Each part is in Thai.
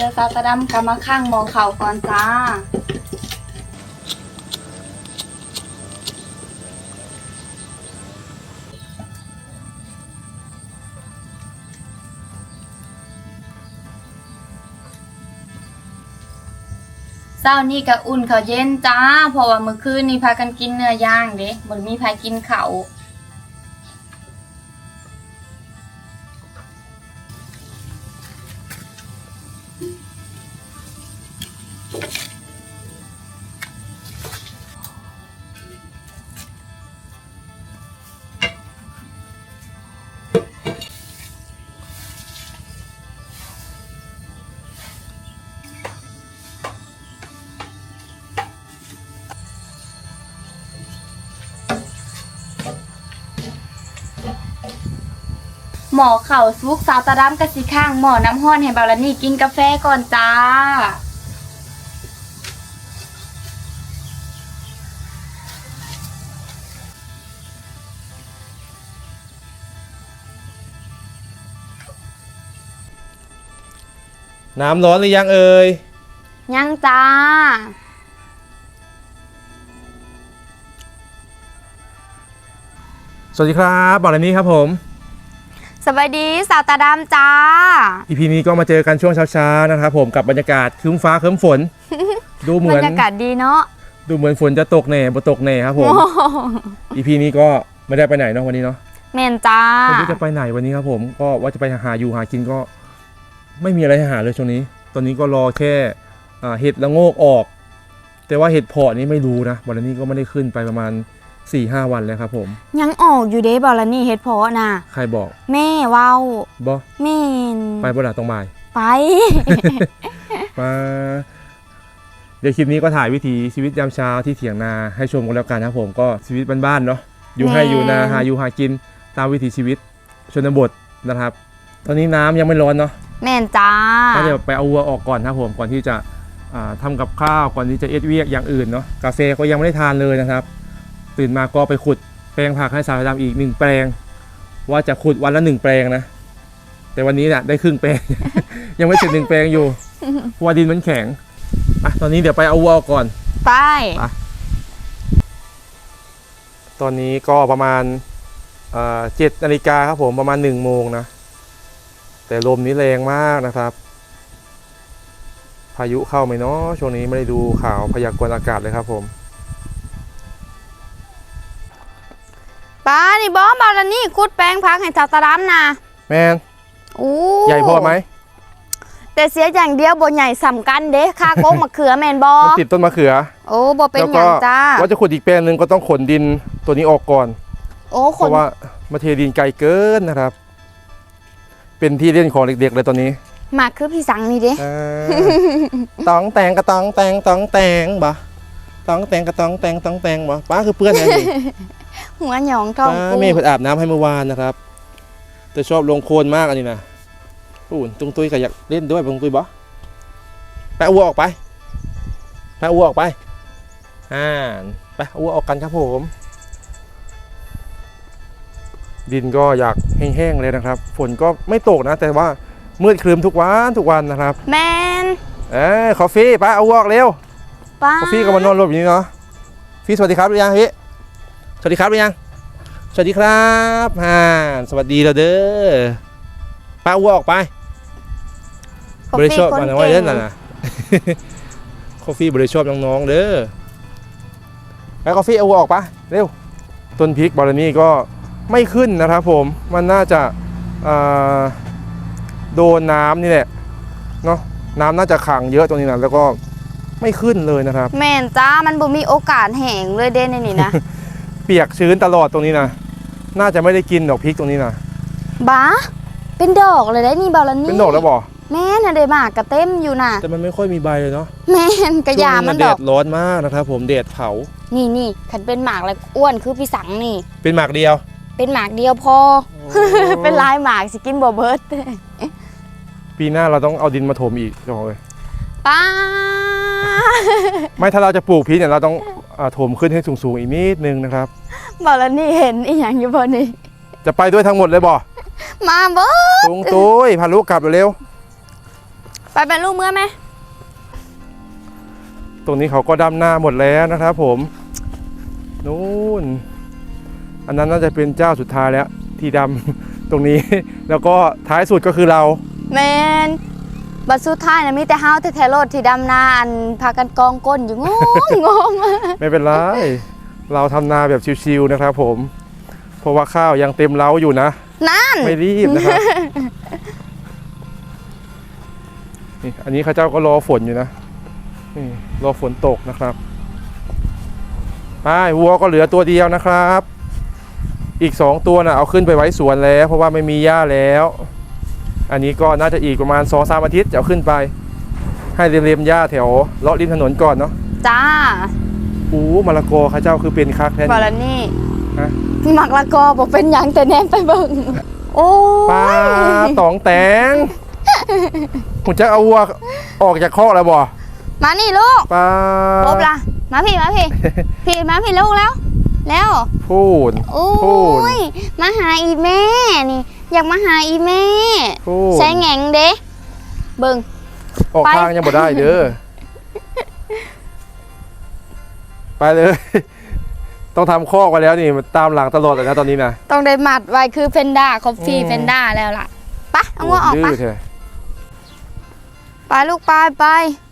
เจอซาตาดำกำมาข้างมองเข่าก่อนจ้าเช้านี่ก็อุ่นข้าวเย็นจ้า เพราะว่ามื้อคืนนี่พากันกินเนื้อย่างเด้บ่ได้มีใครกินข้าว หมอเข่าซุกสาวตาดำกะสิข้างหมอน้ำห้อนให้บาลานี่กินกาแฟก่อนจ้า น้ำร้อนหรือยังเอ่ย ยังจ้า สวัสดีครับบอกเลยนี้ครับผม สวัสดีสาวตาดำจ้า อีพีนี้ก็มาเจอกันช่วงเช้าๆนะครับผมกับบรรยากาศครึ้มฟ้าครึ้มฝน ดูเหมืบรอนรยากาศดีเนาะดูเหมือนฝนจะตกแน่บ่ตกแน่ครับผมอีพีนี้ก็ไม่ได้ไปไหนเนาะวันนี้เนาะแมนจ้า ไม่รู้จะไปไหนวันนี้ครับผมก็ว่าจะไปหาอยู่หากินก็ ไม่มีอะไรให้หาเลยช่วงนี้ ตอนนี้ก็รอแค่อ่าเห็ดละโงกออก แต่ว่าเห็ดเพาะนี่ไม่รู้นะวันนี้ก็ไม่ได้ขึ้นไปประมาณ 4ี่ห้าวันแล้วครับผม ยังออกอยู่เด้บาลานี่เฮ็ดเพาะน่ะใครบอกแม่เว้าบอแม่นไปบ่ล่ะตรงบ่ายไป มาเดี๋ยวคลิปนี้ก็ถ่ายวิถีชีวิตยามเช้าที่เถียงนาให้ชมกันแล้วกันนะครับผมก็ชีวิตบ้านๆเนาะอยู่ให้อยู่นาหาอยู่หากินตามวิถีชีวิตชนบทนะครับ ตอนนี้น้ำยังไม่ร้อนเนาะแม่นจ้าก็เดี๋ยวไปเอาวัวออกก่อนครับผมก่อนที่จะอ่าทำกับข้าวก่อนที่จะเอ็ดเวียกอย่างอื่นเนาะกาแฟก็ยังไม่ได้ทานเลยนะครับ ตื่นมาก็ไปขุดแปลงผักให้สาวดำอีกหนึ่งแปลง ว่าจะขุดวันละหนึ่งแปลงนะ แต่วันนี้เนี่ยได้ครึ่งแปลง ยังไม่เสร็จหนึ่งแปลงอยู่เพราะว่าดินมันแข็งอะตอนนี้เดี๋ยวไปเอาวัวออกก่อน ไปตอนนี้ก็ประมาณเจ็ดนาฬิกาครับผมประมาณหนึ่งโมงนะ แต่ลมนี้แรงมากนะครับ พายุเข้าไหมเนาะช่วงนี้ไม่ได้ดูข่าวพยากรณ์อากาศเลยครับผม ป้านี่บอบาลานี่กุดแปลงพักให้สาวตาดำนะแมนอู้ใหญ่พอไหมแต่เสียอย่างเดียวบ่ใหญ่สำกันเด้ค่าโก้มะเขือแมนบอมันติดต้นมะเขือ โอ้บ่เป็นแล้วหก็ยังจ้าว่าจะขุดอีกแปลงหนึ่งก็ต้องขนดินตัวนี้ออกก่อน โอ้เพคนราะว่ามาเทดินไกลเกินนะครับ เป็นที่เล่นของเด็กๆเลยตอนนี้หมากคือพี่สังนี่เด้อ่าตองแตงกระตองแตงตองแตงบ่ตองแตงกระตองแตงตองแตงบ่ป้าคือเพื่อนไงนี่ หัวหยองทองป้ากูเมย์เพิ่นอาบน้ำให้เมื่อวานนะครับ แต่ชอบลงโคลนมากอันนี้นะอู้นตุงตุ้ยก็อยากเล่นด้วยตุงตุ้ยบ่ไปเอาวัวออกไปไปเอาวัวออกไปอ่าไปเอาวัวออกกันครับผม ดินก็อยากแห้งๆเลยนะครับ ฝนก็ไม่ตกนะ แต่ว่ามืดครึ้มทุกวันทุกวันนะครับ แมนเอ้ยคอฟฟี่ไปเอาวัวออกเร็วป้าคอฟฟี่ก็มานอนรถอยู่นี่เนาะฟี่สวัสดีครับหรือยังพี่ สวัสดีครับหรือยัง สวัสดีครับฮ่าสวัสดีเราเด้อป้าอ้วออกไปคอบริฟี่ชอบคนมาหน่อยเก่เล่งนน่ะนะคอฟฟี่บริชอบน้องๆเด้อไปคอฟฟี่เอาวัวออกไปเร็วต้นพริกบอลนี่ก็ไม่ขึ้นนะครับผมมันน่าจะอ่าโดนน้ำนี่แหละเนาะน้ำน่าจะขังเยอะตรงนี้นะแล้วก็ไม่ขึ้นเลยนะครับ แมนจ้ามันบ่มีโอกาสแห้งเลยเด้ในนี่นะ เปียกชื้นตลอดตรงนี้นะน่าจะไม่ได้กินดอกพริกตรงนี้นะบ้าเป็นดอกเลยได้นี่บาลานี่เป็นดอกแล้วบ่แม่นน่ะได้หมากกระเต็มอยู่น่ะ แต่มันไม่ค่อยมีใบเลยเนาะแม่นกระยามันช่วงดแดอกดร้อนมากนะครับ ผมแดดเผา นี่นี่คันเป็นหมากแล้วอ้วนคือพี่สังนี่ เป็นหมากเดียว เป็นหมากเดียวพอ เป็นลายหมากสิกินบ่เบิดปีหน้าเราต้องเอาดินมาถมอีกจะบอกเลยป้าไม่ถ้าเราจะปลูกพริกเนี่ยเราต้องอ่า ถมขึ้นให้สูงๆอีกนิดนึงนะครับบาลานี่เห็นอีหยังอยู่บ่นี่จะไปด้วยทั้งหมดเลยบ่มาเบิดตุงตุ้ยพาลูกกลับเร็วไปไปเป็นลูกเมื่อไหมตรงนี้เขาก็ดำหน้าหมดแล้วนะครับ ผมนู่นอันนั้นน่าจะเป็นเจ้าสุดท้ายแล้ว ที่ดำตรงนี้ แล้วก็ท้ายสุดก็คือเรา แมน บัดสุดท้ายนะมีแต่เฮาแต่แทรถที่ดำนาอันพากันกองก้นอยู่งงงงไม่เป็นไร เราทำนาแบบชิวๆนะครับผม เพราะว่าข้าวยังเต็มเล้าอยู่นะ นั่น ไม่รีบนะครับนี่อันนี้เข้าเจ้าก็รอฝนอยู่นะนี่รอฝนตกนะครับไปวัวก็เหลือตัวเดียวนะครับ อีกสองตัวนะ่ะเอาขึ้นไปไว้สวนแล้ว เพราะว่าไม่มีหญ้าแล้ว อันนี้ก็น่าจะอีกประมาณสองสามอาทิตย์จะเอาขึ้นไป ให้เรียมๆหญ้าแถวเลาะริมถนนก่อนเนาะจ้าอู้มะละกอเข้าเจ้าคือเป็นคักแท้บอลนี่ฮะหมักละกอบอกเป็นหยังแต่แนมไปเบิ่งโอ้ปลายตองแตงคุณจะเอาวัวออกจากคอกแล้วบ่มานี่ลูกปลาพบละมาพี่มาพี่พี่มาพี่ลูกแล้ว แล้วพูดโอ้พูดยมาหาอีแม่นี่ อยากมาหาอีแม่พูดใช้แหงงเด้เบิ่ง ออกไป ทางยังบ่ได้เด้อ ไปเลย ต้องทำคอกไว้แล้วนี่มันตามหลังตลอดเลยนะตอนนี้นะ ต้องได้หมัดไว้คือเพนด้าคอฟฟี่อืม เพนด้าแล้วล่ะไปะเอางัวออกดื้ไปะอเถอะไปลูกไปไป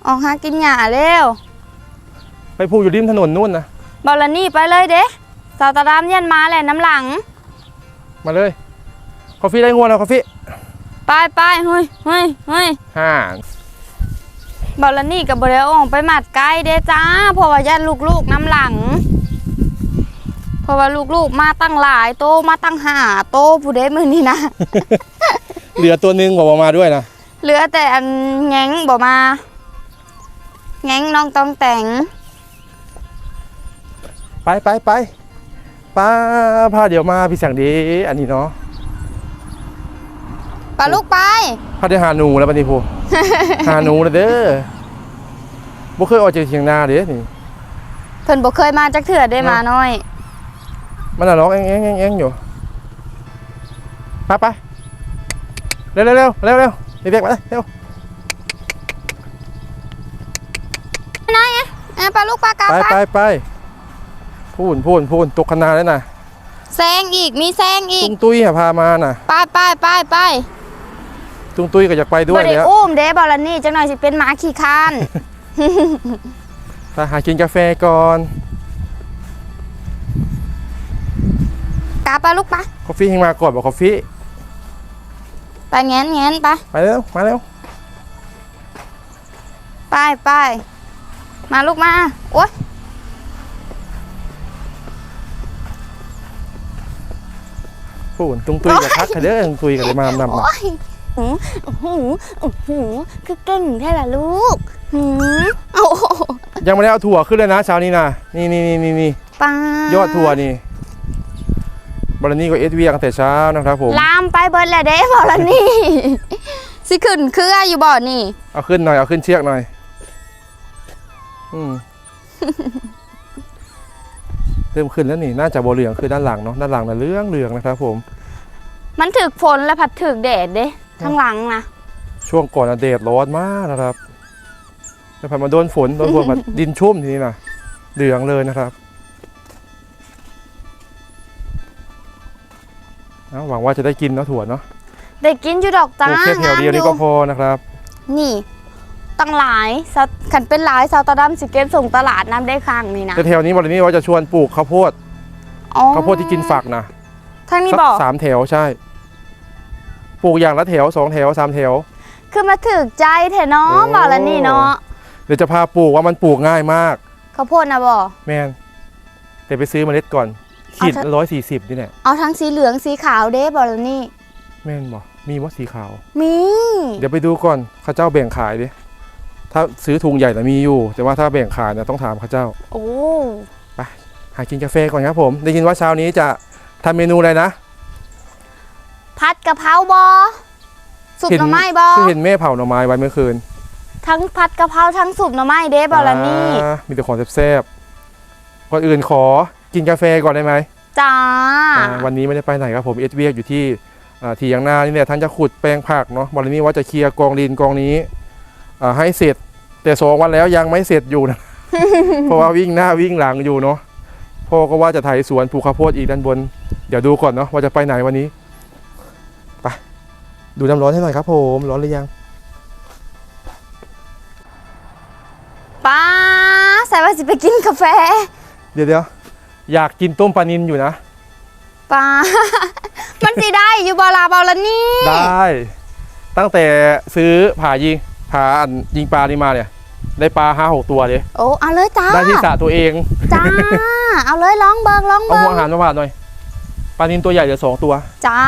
ออกหากินหญ้าเร็วไปพูดอยู่ริมถนนนู่นนะบอลนี่ไปเลยเด้สาวตาดามเย็นมาแหละน้ำหลัง มาเลย คอฟฟี่ได้งวงแล้วคอฟฟี่ไปไปเฮ้ยเฮ้ยเฮ้ยห่างบอลนี่กับบอลออกไปหมัดไกลเด้จ้าเพราะว่ายันลูกๆน้ำหลัง เพราะว่าลูกๆมาตั้งหลายโตมาตั้งหาโตผู้เด้มือนี่นะ เหลือตัวหนึงบอกว่ามาด้วยนะเหลือแต่อันแง้งบอกมา แง้งน้องต้องแต่ง ไปไปไปป้าพาเดี๋ยวมาพี่แสงดีอันนี้เนาะ ไปลูกไปพาได้หาหนูแล้วบัดนี้พูหาหนูแล้วเด้อบ่เคยออกจากเถียงนาเด้นี่เพิ่นบอกเคยมาจักเถื่อได้มาน้อย มันน่ะร้องแองแองแองแองอยู่ไปไปเร็วเร็วเร็วเร็วเร็วเรียกมาเลยเร็วน้อยไงเอ้ยไปลูกไปกลับไปไปไปไปพูนพูนพูนตกคณาแล้วน่ะแซงอีกมีแซงอีตุกงตุ้ยอะพามาน่ะ ไปไปไปไป ตุงตุ้ยก็อยากไปด้วยบ่ได้แล้วอุ้มเด้บอลนี่จังหน่อยสิเป็นหมาขี้คร้านไปหากินกาแฟก่อนกลับไปลูกไปกาแฟให้มาก่อนบอกกาแฟไปแง้นแง้นไปไปเร็วมาเร็วไปไปมาลูกมาโอ๊ยพูนตุงตุ้ยกับทักกันเด้อตุงตุ้ยกับเลยมานำน่ะ โอ๊ยหือโอ้โหโอ้โหคือเก่งแท้ล่ะลูกหือโอ้โหยังไม่ได้เอาถั่วขึ้นเลยนะเช้านี้นะนี่นี่นี่นี่นี่ป้ายอดถั่วนี่บรนี่ก็เอสเวียตั้งแต่เช้านะครับผมลามไปเบิดแล้วเด้บอลนี่สิขึ้นเครืออยู่บ่อนี่ เอาขึ้นหน่อยเอาขึ้นเชือกหน่อย อืมเริ่มขึ้นแล้วนี่น่าจะโบเหลืองคือด้านหลังเนาะด้านหลังน่ะเหลืองเหลืองนะครับผม มันถึกฝนและผัดถึกแดดเด้ ทั้งหลังนะช่วงก่อนอะเดดร้อนมากนะครับแล้วพอมาโดนฝนโดนฝนแบบดินชุ่มทีนี้นะเหลืองเลยนะครับเอาหวังว่าจะได้กินเนาะถั่วเนาะได้กินอยู่ดอกปจ้าลูกแค่แถวเดียวนี่ก็พอนะครับ นี่ตั้งหลายซะขันเป็นหลายซาวตาดัมสิเก็บส่งตลาดน้ำได้ข้างนี่นะแต่แถวนี้วันนี้ว่าจะชวนปลูกข้าวโพดอ๋อข้าวโพดที่กินฝักนะทั้งนี้สับอกสามแถวใช่ ปลูกอย่างละแถวสองแถวสามแถว คือมาถึกใจแท้เนาะโอ้ บอกแล้วนี่เนาะเดี๋ยวจะพาปลูกว่ามันปลูกง่ายมาก ข้าวโพดนะบอก แม่นแต่ไปซื้อเมล็ดก่อน ขีดเอาเถอะ ร้อยสี่สิบนี่แหละเอาทั้งสีเหลืองสีขาวเด้บอกแล้วนี่ แม่นบอกมีว่าสีขาว มี เดี๋ยวไปดูก่อนเข้าเจ้าแบ่งขายดิถ้าซื้อถุงใหญ่นะมีอยู่ แต่ว่าถ้าแบ่งขายเนี่ยต้องถามเข้าเจ้า โอ้ หากินกาแฟก่อนครับผม ได้ยินว่าเช้านี้จะทำเมนูอะไรนะ ผัดกะเพราบอสุปเห็นหน่อไม้บอที่เห็นแม่เผาหน่อไม้ไว้เมื่อคืน ทั้งผัดกะเพราทั้งสุปหน่อไม้เด้บอกแล้วนี่อ่ามีแต่ของแซ่บๆก่อนอื่นขอกินกาแฟก่อนได้ไหมจ้าอ่าวันนี้ไม่ได้ไปไหนครับผมเอสเวียอยู่ที่อ่าที่ยางนานี่แหละท่านจะขุดแปลงผักเนาะบอลนี่ว่าจะเคลียร์กองดินกองนี้อ่าให้เสร็จ แต่สองวันแล้วยังไม่เสร็จอยู่นะเพราะว่าวิ่งหน้าวิ่งหลังอยู่เนาะพ่อก็ว่าจะไถสวนปลูกข้าวโพดอีกด้านบน เดี๋ยวดูก่อนเนาะว่าจะไปไหนวันนี้ไป ดูน้ำร้อนให้หน่อยครับผมร้อนหรือยังป้าใส่ว่าสิไปกินกาแฟเดี๋ยวเดี๋ยวอยากกินต้มปลานินอยู่นะป้า มันสิได้อยู่บอลาบอลานี่ได้ ตั้งแต่ซื้อผ่ายิงผ่าอันยิงปลานี่มาเนี่ยได้ปลาห้าหกตัวเลยโอ้เอาเลยจ้าได้ที่สระตัวเองจ้าเอาเลยลองเบิงลองเอาเบิหังวอาหารมาผ่าหน่อยปลานินตัวใหญ่เหลือสองตัว จ้า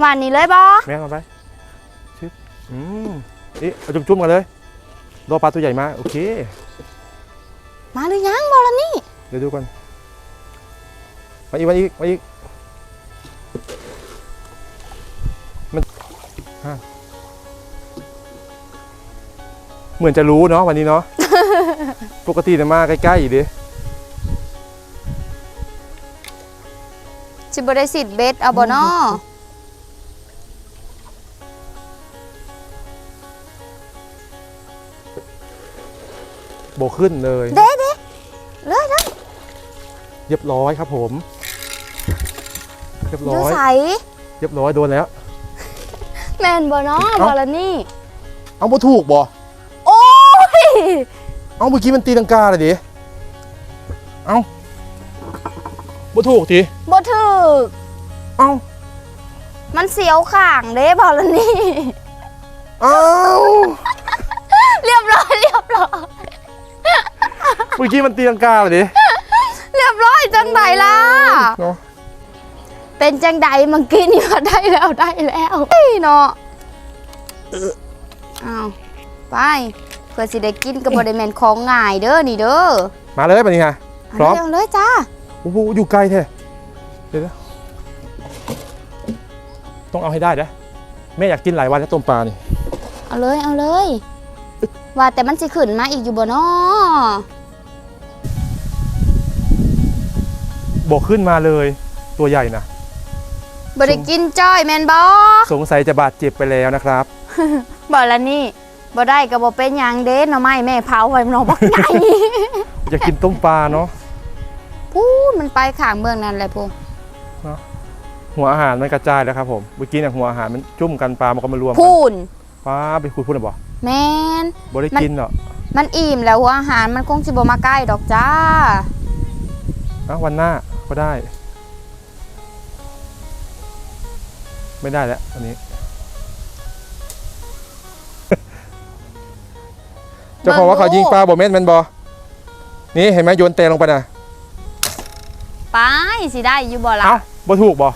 หวานนี้เลยบอแม่เอาไปชึบอืมนี่เอาจุ่มๆกันเลยรอปลาตัวใหญ่มา โอเค มาหรือยังบอลานี่เดี๋ยวดูกันมาอีกมาอีกมาอีกมันฮะเหมือนจะรู้เนาะวันนี้เนาะ ปกติจะมาใกล้ๆอีกดิสิบได้สิทธิ์เบสเอาบอนอ บขึ้นเลย เด้เด้เลยเลยเรียบร้อยครับผม เรียบอร้ยู่อย ใสเรียบร้อยโดนแล้ว แมนบอนอเอ้าบอลานี่ เอาบ่ถูกบ่ โอ้ยเอาเมื่อกี้มันตีลังกาเลยดิ เอาบ่ถูกทีบ่ถึก เอามันเสียวข่างเด้บอลานี่ เอา เรียบร้อยเรียบร้อยเมื่อกี้มันตีลังกาเลยดิเรียบร้อยจังไดล่ะ เนาะเป็นจังใดเมื่อกี้นี่ว่าได้แล้วได้แล้วเฮ้ยเนาะอ้าวไปเพื่อสิได้กินกับบริเวณของง่ายเด้อนี่เด้อมาเลยปะนี่ฮะพร้อมเอาเลยเอาเลยจ้าโอ้โหอยู่ไกลแท้เดี๋ยวนะต้องเอาให้ได้นะแม่อยากกินหลายวันแล้วต้มปลานี่เอาเลยเอาเลย ว่าแต่มันสิขึ้นมาอีกอยู่บ่เนา บอกขึ้นมาเลยตัวใหญ่นะบ่ได้กินจ้อยแมนบ่สงสัยจะบาดเจ็บไปแล้วนะครับบ่ละนี่บ่ได้ก็บ่เป็นหยังเด้หน่อไม้แม่เผาไว้หน่อบักใหญ่ อยากกินต้มปลาเนาะพูดมันไปข้างเมืองนั่นแหละพูหัวอาหารมันกระจายแล้วครับผมเมื่อกี้เนี่ยหัวอาหารมันจุ่มกันปลามันก็มารวมกันพูนปลาไปคุยพูดหรือเปล่าแมนบ่ได้กินเนาะมันอิ่มแล้วหัวอาหารมันคงสิบ่มาใกล้ดอกจ้า อะวันหน้าก็ได้ ไม่ได้แล้วอันนี้เจ้าของว่าเขายิงปลาบ่แม่นแม่นบ่นี่เห็นไหมโยนเตะลงไปน่ะไปสิได้อยู่บ่ล่ะเอ้าบ่ถูกบ่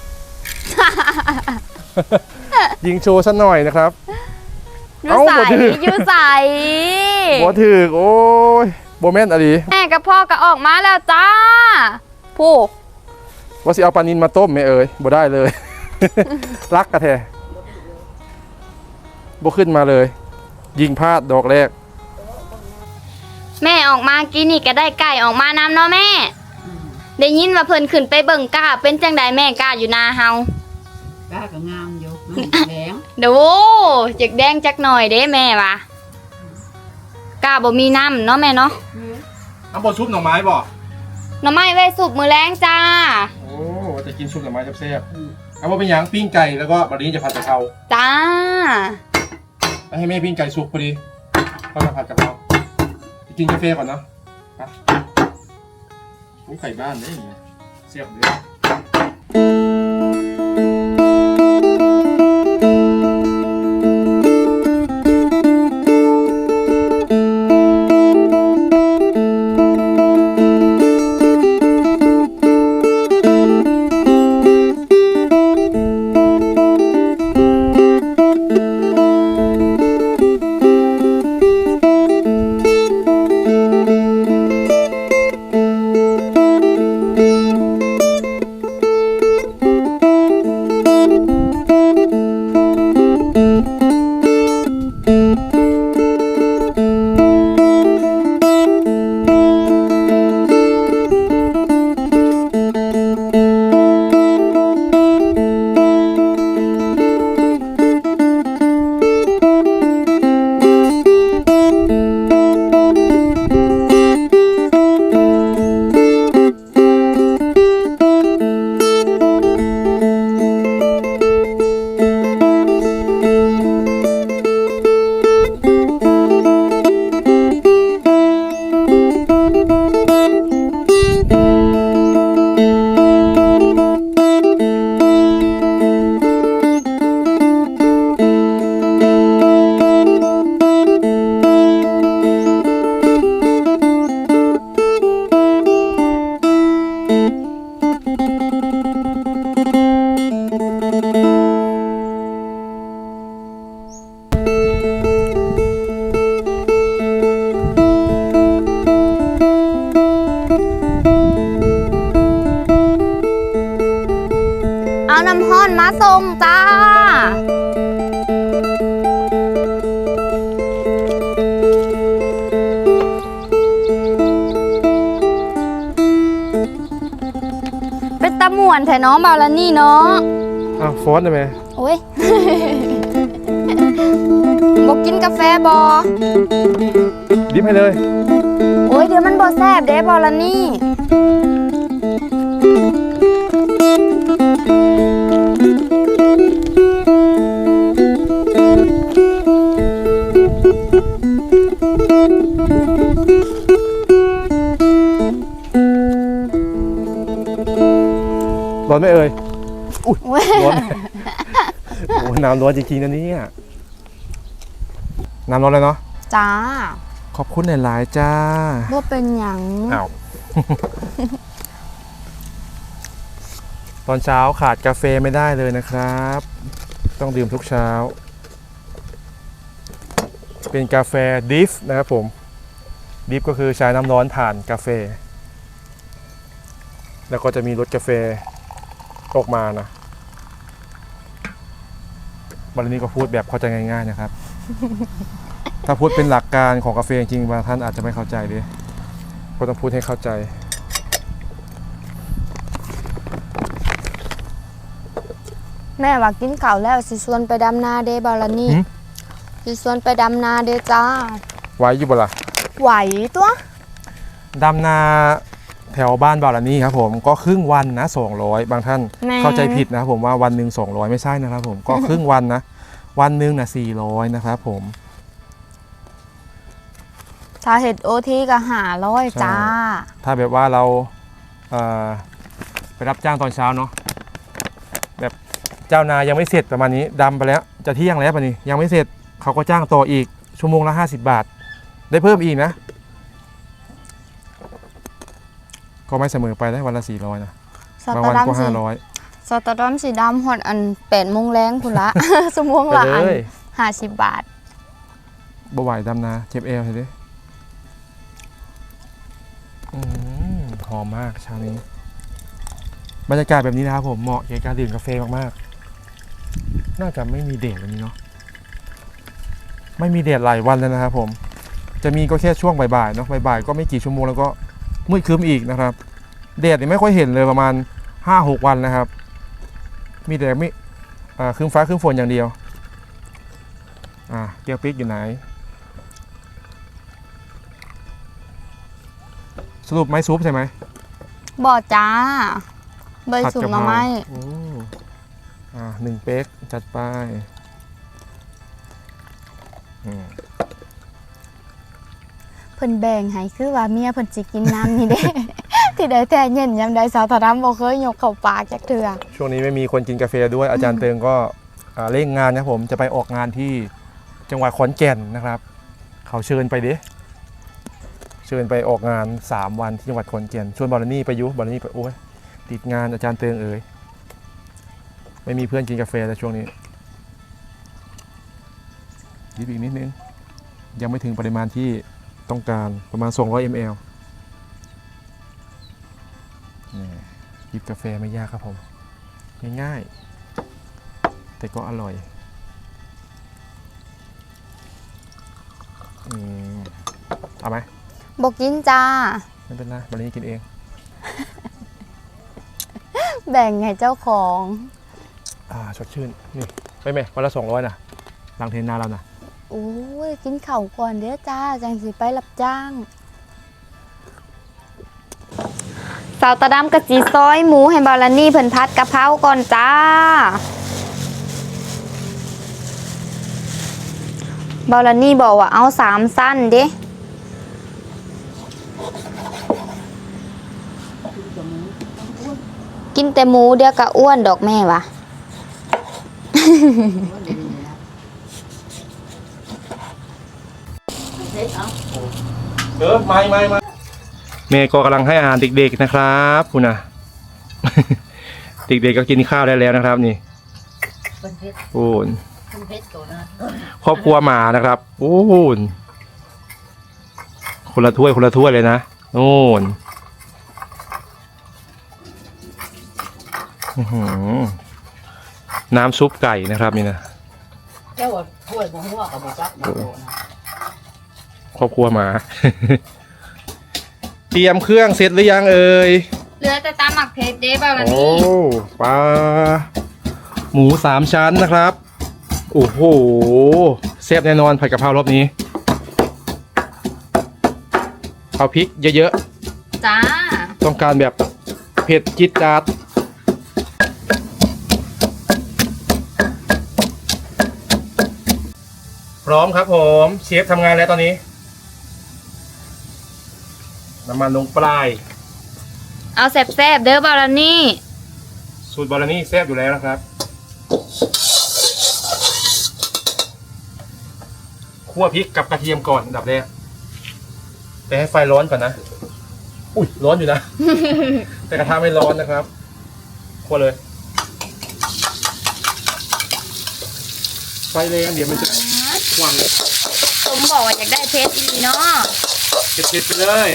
ยิงโชว์สัหน่อยนะครับอยู่เอ้าใส่บ่ถึกอยู่ใส่บ่ถูกโอ้ยบ่แม่นอะดีแม่กับพ่อก็ออกมาแล้วจ้า ผู้ว่าสิเอาปลานินมาต้มไหม่เอ่ยบ่ได้เลย รักกะแท้บ่ขึ้นมาเลย ยิงพลาดดอกแรก แม่ออกมากินนี่ก็ได้ไก่ออกมานำเนาะแม่ ได้ยินว่าเพิ่นขึ้นไปเบิ่งกล้าเป็นจังใดแม่กล้าอยู่นาเฮาก้าก็งามอยู่มันแดงดูจักแดงจักหน่อยเด้แม่ว่ะกล้าบ่มีน้ำเนาะแม่เนาะเอาบ่ซุปหน่อไม้บ่ห น่อไม้ไว้สุกมือแรงจ้า โอ้จะกินซุปหน่อไม้แซ่บๆเอาว่าเป็นหยังปิ้งไก่แล้วก็บัดนี้จะผัดกะเพราจ้า ไปให้แม่ปิ้งไก่สุกพอดีก็จะผัดกะเพราไปกินกาแฟก่อนเนาะไปโอ้ไก่บ้านเนี่ยเสียบเลย น้องบาลานี่เนาะอ้าวฟอนได้ไหมโอ้ยบอกกินกาแฟบอดิบให้เลย โอ้ยเดี๋ยวมันบอแซบเด้บอลานี่ ร้อนไหมเอ่ยโอ้ยร้อนไหมโอ้น้ำร้อนจริงๆนะเนี่ยน้ำร้อนเลยเนาะจ้า ขอบคุณหลายๆจ้าว่าเป็นหยังอ้าวตอนเช้าขาดกาแฟไม่ได้เลยนะครับ ต้องดื่มทุกเช้า เป็นกาแฟดิฟนะครับผมดิฟก็คือใช้น้ำร้อนผ่านกาแฟ แล้วก็จะมีรสกาแฟออกมานะ วันนี้ก็พูดแบบเข้าใจง่ายๆนะครับ ถ้าพูดเป็นหลักการของกาแฟจริงๆบางท่านอาจจะไม่เข้าใจดิก็ต้องพูดให้เข้าใจ แม่ว่ากินข้าวแล้วสิชวนไปดำนาเด้บอลานี่หืม สิชวนไปดำนาเด้จ้าไว้อยู่บ่ล่ะไหวตัวดำนา แถวบ้านบาลานี่ครับผมก็ครึ่งวันนะ200 บางท่านแม่ เข้าใจผิดนะครับผมว่าวันหนึ่ง200 ไม่ใช่นะครับผมก็ครึ่งวันนะ วันหนึ่งนะ400นะครับผม ถ้าเห็ดโอทีก็หาร้อยใช่จ้าถ้าแบบว่าเราเอ่อไปรับจ้างตอนเช้าเนาะแบบเจ้านายยังไม่เสร็จประมาณนี้ดำไปแล้ว จะเที่ยงแล้วปะนี้ยังไม่เสร็จเขาก็จ้างต่ออีกชั่วโมงละ 50 บาท ได้เพิ่มอีกนะ ก็ไม่เสมอไปได้วันละ400นะสบางตาวันร์ดัมก็สี500สตาร์ดัมสีดำหอดอันแปดโมงแรงคุณละ สมวงไปละเลอันยห้าสิบบาท บ่ไหวดำนาเจ็บเอวเห็นดิอืมหอมมากเช้านี้บรรยากาศแบบนี้นะครับผมเหมาะแก่การดื่มกาแฟมากๆ น่าจะไม่มีเดทวันนี้เนาะไม่มีเดทหลายวันแล้วนะครับผม จะมีก็แค่ช่วงบ่ายๆเนาะบ่ายๆก็ไม่กี่ชั่วโมงแล้วก็ มืดครึ้มอีกนะครับเดทนี่ไม่ค่อยเห็นเลยประมาณห้าหกวันนะครับ มีแต่ไม่อ่าครึ้มฟ้าครึ้มฝนอย่างเดียวอ่าเกี๊ยวปิ๊กอยู่ไหน สรุปไม่ซุปใช่ไหมบอจ้าเบยผัดสุกกะหเพน่อราไม้โอ้อ่าหนึ่งเป๊กจัดไปอืม เพิ่นแบ่งให้คือว่าเมียเพิ่นสิกินน้ำนี่เด้ ที่ได้แต่เย็นยามใดสาวตาดำบ่เคยยกเข้าปากจักเทื่อช่วงนี้ไม่มีคนกินกาแฟด้วยอาจารย์เติงก็อ่าเร่งงานนะครับผมจะไปออกงานที่จังหวัดขอนแก่นนะครับ เขาเชิญไปดิเชิญไปออกงาน 3 วันที่จังหวัดขอนแก่นชวนบอลนี่ไปอยุบอลนี่ไปโอ้ยติดงานอาจารย์เติงเอ๋ยไม่มีเพื่อนกินกาแฟแล้วช่วงนี้ยิบอีกนิดนึงยังไม่ถึงปริมาณที่ ต้องการประมาณ 200 ml นี่หยิบกาแฟไม่ยากครับผม ง่ายๆ แต่ก็อร่อยอืมเอาไหมบ่กินจ้า ไม่เป็นไรวันนี้กินเอง แบ่งให้เจ้าของ อ่าสดชื่น นี่ไปไหมวันละสองร้อยนะหลังเทนนาเรานะ โอ้ย กินข้าวก่อนเด้อจ้า จังสิไปรับจ้าง สาวตาดำกะจีซอยหมูให้บาลานี่เพิ่นพัดกะเพราก่อนจ้าบาลานี่บอกว่าเอาสามสั้นเด้กินแต่หมูเดียวกะอ้วนดอกแม่วะ เออไม่ไม่ไม่เมย์ก็กำลังให้อาหารเด็กๆนะครับคุณนะ เด็กๆก็กินข้าวได้แล้วนะครับ นี่เป็นเพชรโอ้นเป็นเพชรตัวนะครอบครัวหมานะครับโอ้นคนละถ้วยคนละถ้วยเลยนะโน่นอื้อหือน้ำซุปไก่นะครับนี่นะ เจ้าว่าถ้วยของหัวกับบุจักมาโดนนะ ครอบครัวมา เตรียมเครื่องเสร็จหรือยังเอ่ยเหลือแต่ตามหมักเพชรเด้บ่าวละโอ้นี่ปลาหมูสามชั้นนะครับ โอ้โหแซ่บแน่นอนผัดกะเพรารอบนี้เอาพริกเยอะจ้าๆ ต้องการแบบเผ็ดจิดจาดพร้อมครับผม เชฟทำงานแล้วตอนนี้ น้ำมันลงปลาย เอาแซ่บๆเด้อบ่าวละนี่ สูตรบอลนี่แซ่บอยู่แล้วนะครับคั่วพริกกับกระเทียมก่อนอันดับแรกแต่ให้ไฟร้อนก่อนนะ อุ้ยร้อนอยู่นะ แต่กระทะไม่ร้อนนะครับคั่วเลย ไฟแรงเดี๋ยวมันจะควันผมบอกว่าอยากได้เพชรอีหลีเนาะเก็บๆไปเลย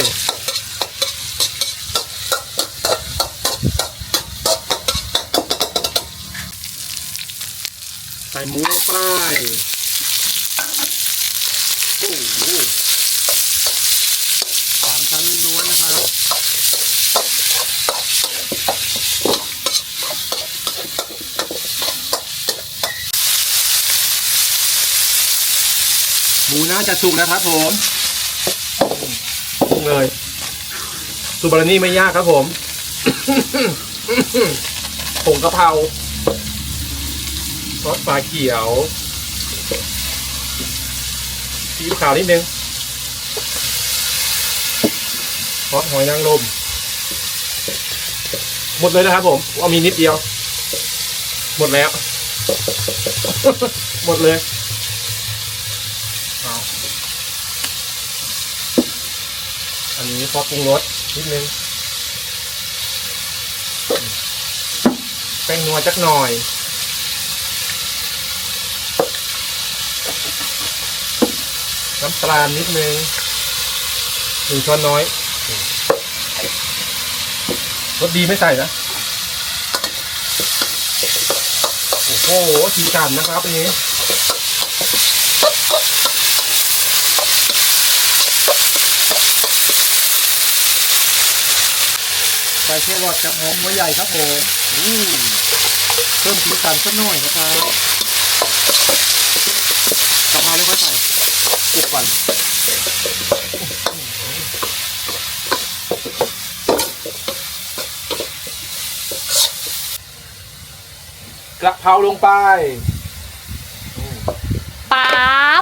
ส่หมูลงไปโอ้โหสามชั้นล้วนนะครับหมูน่าจะสุกนะครับผมเลยสูตรบรานี่ไม่ยากครับผมผงกะเพรา ซอสปลาเขียวซีอิ๊วขาวนิดนึงซอสหอยนางรมหมดเลยนะครับผมว่ามีนิดเดียว หมดแล้ว หมดเลยอาอันนี้พอปรุงรสนิดนึงแป้งนัวจักหน่อย น้ำตาลนิดนึงหนึ่งช้อนน้อยรสดีไม่ใส่นะ โอ้โหสีสันนะครับอันนี้ใส่แครอทกับหอมหัวใหญ่ครับผมอู้เพิ่มสีสันสักหน่อยนะครับกะเพราไม่ค่อยใส่ กลุกก่อนกระเพราลงไปป้า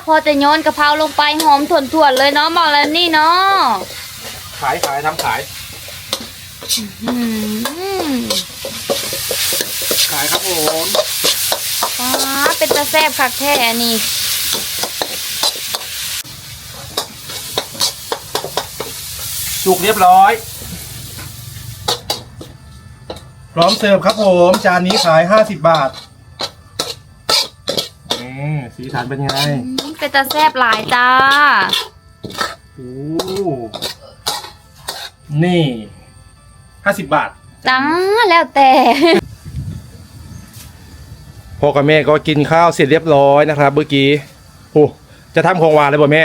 พอจะโยนกะเพราลงไปหอมถ่วนๆเลยเนาะบ่าวละนี่เนาะขายขายทำขาย อืมขายครับผมป้าเป็นตาแซ่บคักแท้อันนี่ สุกเรียบร้อย พร้อมเสิร์ฟครับผม จานนี้ขาย 50 บาทนี่สีสันเป็นไงเป็นตาแซ่บหลายจ้า โอ้นี่ห้าสิบบาทจ้าแล้วแต่ พ่อกับแม่ก็กินข้าวเสร็จเรียบร้อยนะครับเมื่อกี้โอ้จะทำของหวานเลยบ่แม่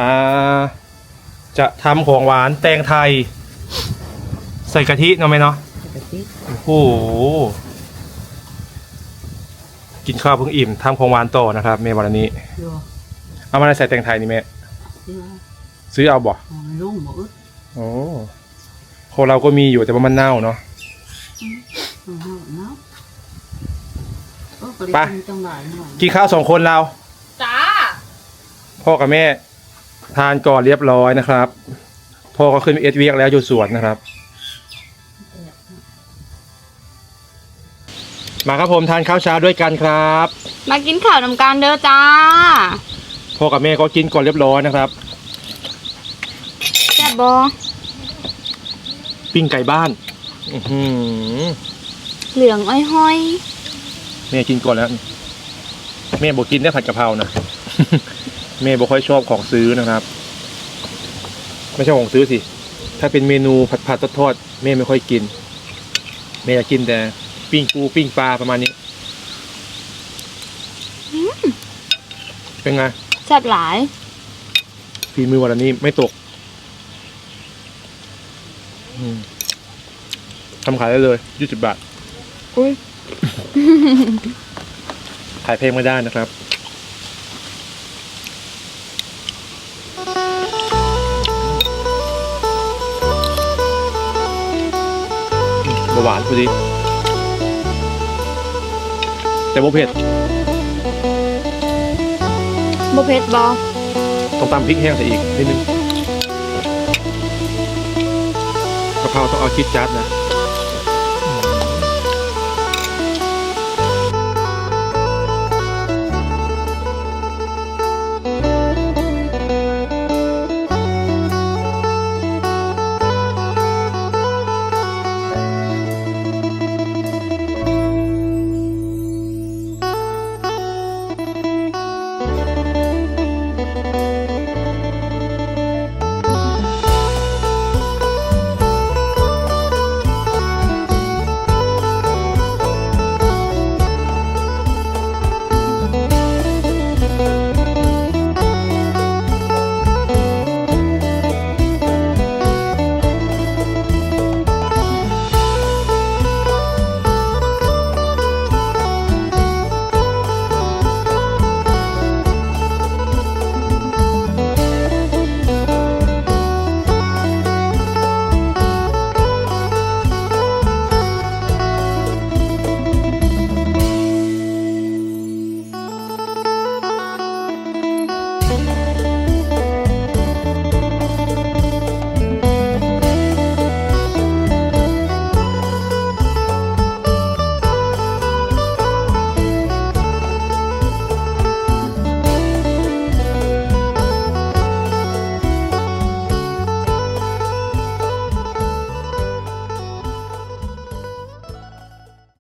อ่า จะทำของหวานแตงไทย ใส่กะทิเนาะแม่เนาะกะทิโอ้โหกินข้าวเพิ่งอิ่มทำของหวานต่อนะครับแม่วันนี้ โยเอามาใส่แตงไทยนี่แม่ที่ว่าซื้อเอาบ่หอมลุ่งบ่อึดโอ้ของเราก็มีอยู่แต่ว่ามันเน่าเนาะหอมเนาะโอ้ก็ไปได้กินจังหวะหน่อยกินข้าวสองคนเราจ้าพ่อกับแม่ ทานก่อนเรียบร้อยนะครับ พ่อก็ขึ้นเอสเวียกแล้วอยู่สวนนะครับ มาครับผมทานข้าวเช้าด้วยกันครับ มากินข้าวนำกันเด้อจ้า พ่อกับแม่ก็กินก่อนเรียบร้อยนะครับแซ่บบอปิ้งไก่บ้าน อื้อหือเหลืองอ้อยห้อยแม่กินก่อนแล้ว แม่บอกกินได้ผัดกะเพรานะ เมย์บ่ค่อยชอบของซื้อนะครับ ไม่ใช่ของซื้อสิ ถ้าเป็นเมนูผัดผัดทอดทอดเมย์ไม่ค่อยกิน เมย์จะกินแต่ปิ้งปูปิ้งปลาประมาณนี้เป็นไงแซ่บหลายฝีมือวันนี้ไม่ตกทำขายได้เลยยี่สิบบาทขายเพลงไม่ได้นะครับ หวานพอดีแต่บ่เผ็ดบ่เผ็ดบ่ต้องตำพริกแห้งใส่อีกนิดนึงกะเพราต้องเอาชิดจัดนะ